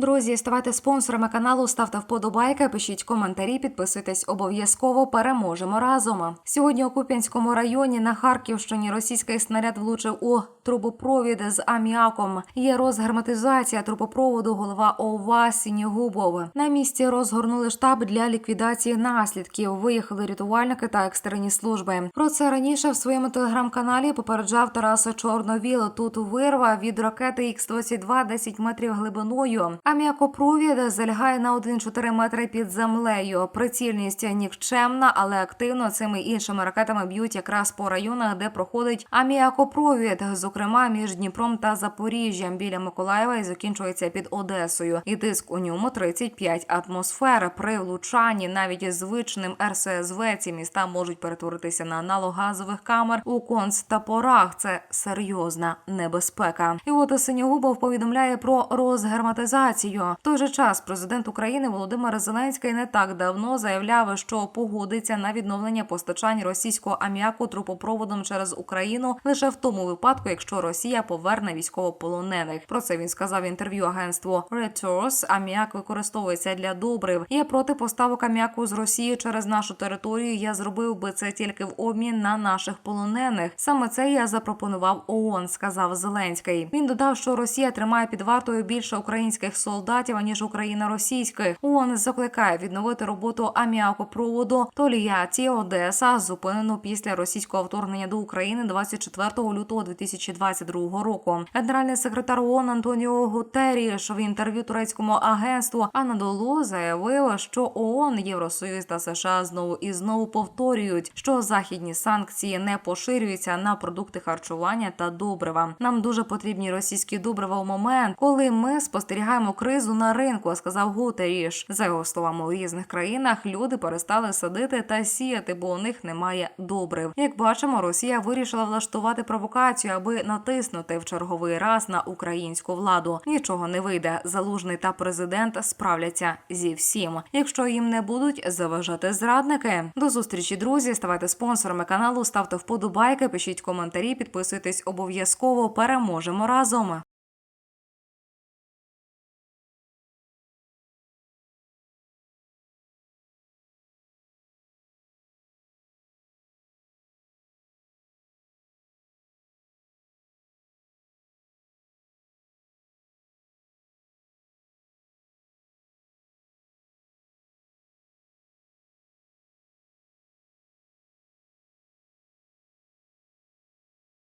Друзі, ставайте спонсорами каналу, ставте вподобайки, пишіть коментарі, підписуйтесь обов'язково. Переможемо разом. Сьогодні у Куп'янському районі на Харківщині російський снаряд влучив у трубопровід з аміаком. Є розгерметизація трубопроводу. Голова ОВА Сінігубов. На місці розгорнули штаб для ліквідації наслідків. Виїхали рятувальники та екстрені служби. Про це раніше в своєму телеграм-каналі попереджав Тарас Чорновіл. Тут вирва від ракети Х-22 10 метрів глибиною. Аміакопровід залягає на 1,4 метри під землею. Прицільність нікчемна, але активно цими іншими ракетами б'ють якраз по районах, де проходить аміакопровід, зокрема між Дніпром та Запоріжжям біля Миколаєва і закінчується під Одесою. І тиск у ньому 35 атмосфер. При влучанні навіть звичним РСЗВ ці міста можуть перетворитися на аналог газових камер у концтаборах. Це серйозна небезпека. І от Синьогубов повідомляє про розгерматизацію. В той же час президент України Володимир Зеленський не так давно заявляв, що погодиться на відновлення постачань російського аміаку трупопроводом через Україну лише в тому випадку, якщо Росія поверне військовополонених. Про це він сказав в інтерв'ю агентству Reuters. Аміак використовується для добрив. Я проти поставок аміаку з Росії через нашу територію. Я зробив би це тільки в обмін на наших полонених. Саме це я запропонував ООН, сказав Зеленський. Він додав, що Росія тримає під вартою більше українських солдатів аніж Україна російських. ООН закликає відновити роботу аміакопроводу Толіяті Одеса, зупинену після російського вторгнення до України 24 лютого 2022 року. Генеральний секретар ООН Антоніо Гутеріш в інтерв'ю турецькому агентству Анадолу заявив, що ООН, Євросоюз та США знову і знову повторюють, що західні санкції не поширюються на продукти харчування та добрива. Нам дуже потрібні російські добрива у момент, коли ми спостерігаємо кризу на ринку, сказав Гутеріш. За його словами, у різних країнах люди перестали садити та сіяти, бо у них немає добрив. Як бачимо, Росія вирішила влаштувати провокацію, аби натиснути в черговий раз на українську владу. Нічого не вийде. Залужний та президент справляться зі всім, якщо їм не будуть заважати зрадники. До зустрічі, друзі. Ставайте спонсорами каналу, ставте вподобайки, пишіть коментарі, підписуйтесь обов'язково. Переможемо разом.